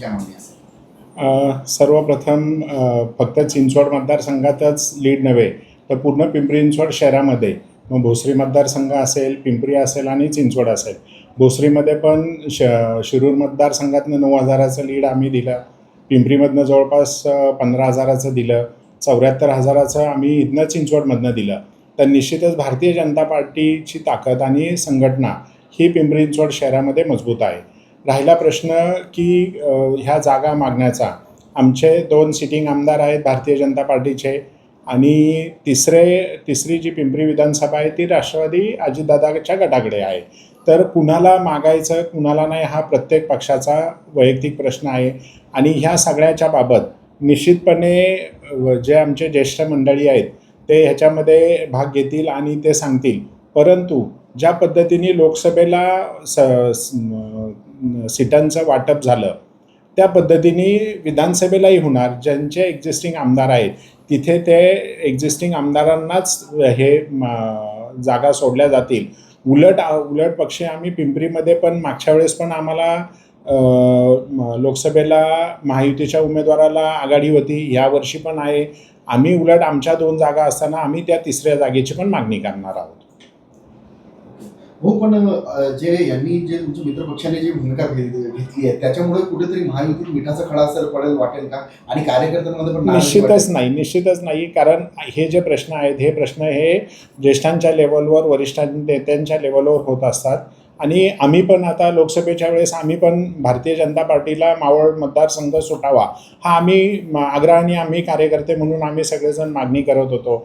तुमची काय मागणी असेल? सर्वप्रथम फक्त चिंचवड मतदारसंघातच लीड नव्हे तर पूर्ण पिंपरी चिंचवड शहरामध्ये. मग भोसरी मतदारसंघ असेल पिंपरी असेल आणि चिंचवड असेल. भोसरीमध्ये पण श शिरूर मतदारसंघातनं नऊ हजाराचं लीड आम्ही दिलं. पिंपरीमधनं जवळपास पंधरा हजाराचं दिलं. चौऱ्याहत्तर हजाराचं आम्ही इथनं चिंचवडमधनं दिलं. तर निश्चितच भारतीय जनता पार्टीची ताकद आणि संघटना ही पिंपरी चिंचवड शहरामध्ये मजबूत आहे. राहिला प्रश्न की ह्या जागा मागण्याचा. आमचे दोन सिटिंग आमदार आहेत भारतीय जनता पार्टीचे आणि तिसरे तिसरी जी पिंपरी विधानसभा आहे ती राष्ट्रवादी अजितदादाच्या गटाकडे आहे. तर कुणाला मागायचं कुणाला नाही हा प्रत्येक पक्षाचा वैयक्तिक प्रश्न आहे. आणि ह्या सगळ्याच्या बाबत निश्चितपणे जे आमचे ज्येष्ठ मंडळी आहेत ते ह्याच्यामध्ये भाग घेतील आणि ते सांगतील. परंतु ज्या पद्धतीने लोकसभेला स सीटांचं वाटप झालं त्या पद्धतीने विधानसभेलाही होणार. ज्यांचे एक्झिस्टिंग आमदार आहेत तिथे ते एक्झिस्टिंग आमदारांनाच हे जागा सोडल्या जातील. उलट उलट पक्षी आम्ही पिंपरीमध्ये पण मागच्या वेळेस पण आम्हाला लोकसभेला महायुतीच्या उमेदवाराला आघाडी होती ह्या वर्षी पण आहे. आम्ही उलट आमच्या दोन जागा असताना आम्ही त्या तिसऱ्या जागेची पण मागणी करणार आहोत. हो पण जे यांनी जे तुमच्या मित्रपक्षाने जी भूमिका घेतली आहे त्याच्यामुळे कुठेतरी महायुतीत मिठाचा खडा असर पडेल वाटेल का? आणि कार्यकर्त्यांमध्ये पण निश्चितच नाही निश्चितच नाही कारण हे जे प्रश्न आहेत हे प्रश्न हे ज्येष्ठांच्या लेवलवर वरिष्ठ नेत्यांच्या लेवलवर होत असतात. आणि आम्ही पण आता लोकसभेच्या वेळेस आम्ही पण भारतीय जनता पार्टीला मावळ मतदारसंघ सुटावा हा आम्ही आग्रहाने आम्ही कार्यकर्ते म्हणून आम्ही सगळेजण मागणी करत होतो.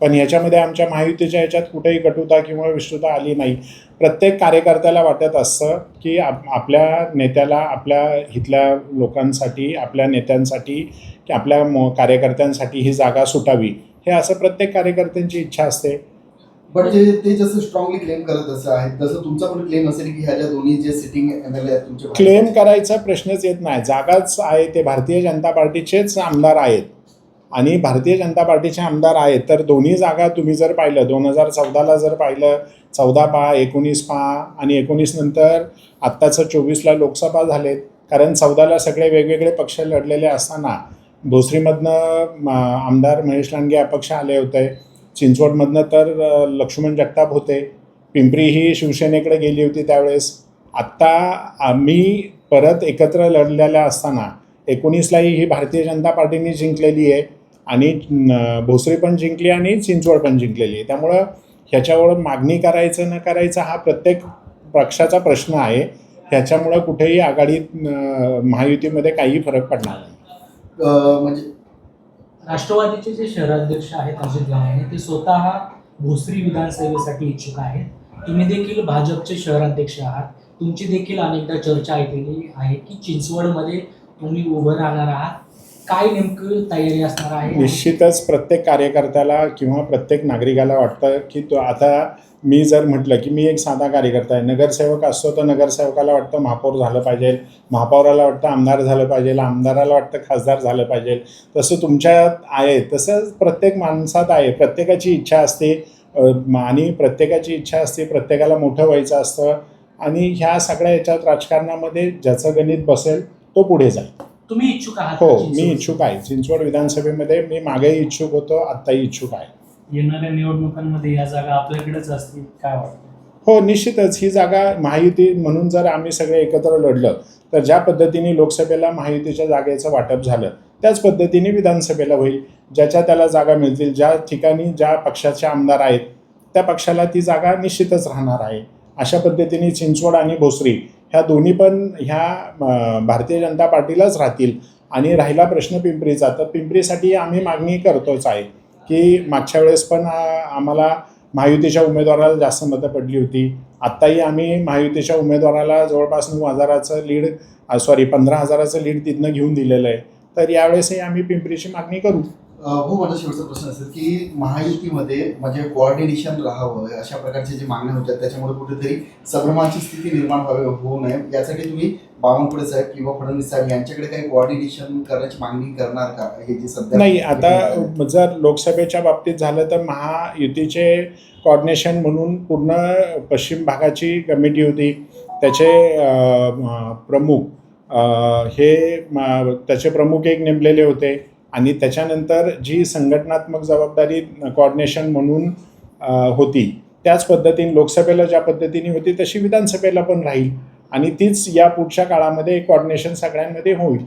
पण ह्याच्यामध्ये आमच्या महायुतीच्या ह्याच्यात कुठेही कटुता किंवा विष्णुता आली नाही. प्रत्येक कार्यकर्त्याला वाटत असतं की आप आपल्या नेत्याला आपल्या इथल्या लोकांसाठी आपल्या नेत्यांसाठी की आपल्या म कार्यकर्त्यांसाठी ही जागा सुटावी. हे असं प्रत्येक कार्यकर्त्यांची इच्छा असते. पण ते ते जसं स्ट्रॉंगली क्लेम करत असं आहे तसं तुमचा पण क्लेम असेल की ह्या ज्या दोन्ही जे सिटिंग एम एल ए तुमचे क्लेम करायचा प्रश्नच येत नाही. जागाच आहे ते भारतीय जनता पार्टीचेच आमदार आहेत. आणि भारतीय जनता पार्टीचे आमदार आहेत तर दोन्ही जागा तुम्ही जर पाहिलं दोन हजार चौदाला जर पाहिलं चौदा पहा एकोणीस पहा आणि एकोणीस नंतर आत्ताचं चोवीसला लोकसभा झालेत. कारण चौदाला सगळे वेगवेगळे पक्ष लढलेले असताना भोसरीमधनं आमदार महेश लांडगे अपक्ष आले होते. चिंचवडमधनं तर लक्ष्मण जगताप होते. पिंपरी ही शिवसेनेकडे गेली होती त्यावेळेस. आत्ता आम्ही परत एकत्र लढलेल्या असताना एकोणीसलाही ही भारतीय जनता पार्टीने जिंकलेली आहे. आणि भोसरी पण जिंकली आणि चिंचवड पण जिंकलेली. आहे त्यामुळं ह्याच्यावर मागणी करायचं न करायचं हा प्रत्येक पक्षाचा प्रश्न आहे. ह्याच्यामुळं कुठेही आघाडीत महायुतीमध्ये काही फरक पडणार नाही. म्हणजे राष्ट्रवादीचे जे शहराध्यक्ष आहेत अजित गव्हाणे ते स्वतः भोसरी विधानसभेसाठी इच्छुक आहेत. तुम्ही देखील भाजपचे शहराध्यक्ष आहात. तुमची देखील अनेकदा चर्चा ऐकलेली आहे की चिंचवडमध्ये तुम्ही उभं राहणार आहात. काय नेमकं तयारी असणार आहे? निश्चितच प्रत्येक कार्यकर्त्याला किंवा प्रत्येक नागरिकाला वाटतं की तो आता मी जर म्हटलं की मी एक साधा कार्यकर्ता आहे नगरसेवक असतो तर नगरसेवकाला वाटतं महापौर झालं पाहिजे महापौराला वाटतं आमदार झालं पाहिजे आमदाराला वाटतं खासदार झालं पाहिजे. तसं तुमच्यात आहे तसंच प्रत्येक माणसात आहे प्रत्येकाची इच्छा असते आणि प्रत्येकाची इच्छा असते प्रत्येकाला मोठं व्हायचं असतं. आणि ह्या सगळ्या याच्यात राजकारणामध्ये ज्याचं गणित बसेल तो पुढे जाईल. तुम्ही इच्छुक आहात हो मी? इच्छुक आहे. चिंचवड विधानसभेमध्ये मी मागेही इच्छुक होतो आत्ताही इच्छुक आहे. येणाऱ्या निवडणुकांमध्ये या जागा आपल्याकडेच असतील काय वाटतं? हो निश्चितच ही जागा महायुती म्हणून जर आम्ही सगळे एकत्र लढलं तर ज्या पद्धतीने लोकसभेला महायुतीच्या जागेचं वाटप झालं त्याच पद्धतीने विधानसभेला होईल. ज्याच्या त्याला जागा मिळतील ज्या ठिकाणी ज्या पक्षाचे आमदार आहेत त्या पक्षाला ती जागा निश्चितच राहणार आहे. अशा पद्धतीने चिंचवड आणि भोसरी ह्या दोन्ही पण ह्या भारतीय जनता पार्टीलाच राहतील. आणि राहिला प्रश्न पिंपरीचा. तर पिंपरीसाठी आम्ही मागणी करतोच आहे की मागच्या वेळेस पण आम्हाला महायुतीच्या उमेदवाराला जास्त मतं पडली होती. आत्ताही आम्ही महायुतीच्या उमेदवाराला जवळपास नऊ हजाराचं लीड सॉरी पंधरा हजाराचं लीड तिथनं घेऊन दिलेलं आहे. तर यावेळेसही आम्ही पिंपरीची मागणी करू. हो माझा शेवटचा प्रश्न असेल की महायुतीमध्ये म्हणजे कोऑर्डिनेशन राहावं अशा प्रकारचे जे मागण्या होत्या त्याच्यामुळे कुठेतरी संभ्रमाची स्थिती निर्माण व्हावी होऊ नये यासाठी तुम्ही बावनकुळे साहेब किंवा फडणवीस साहेब यांच्याकडे काही कोऑर्डिनेशन करण्याची मागणी करणार का? हे जे सध्या नाही आता जर लोकसभेच्या बाबतीत झालं तर महायुतीचे कॉर्डिनेशन म्हणून पूर्ण पश्चिम भागाची कमिटी होती. त्याचे प्रमुख हे त्याचे प्रमुख एक नेमलेले होते. आणि त्याच्यानंतर जी संघटनात्मक जबाबदारी कॉर्डिनेशन म्हणून होती त्याच पद्धतीने लोकसभेला ज्या पद्धतीने होती तशी विधानसभेला पण राहील. आणि तीच या पुढच्या काळामध्ये कॉर्डिनेशन सगळ्यांमध्ये होईल.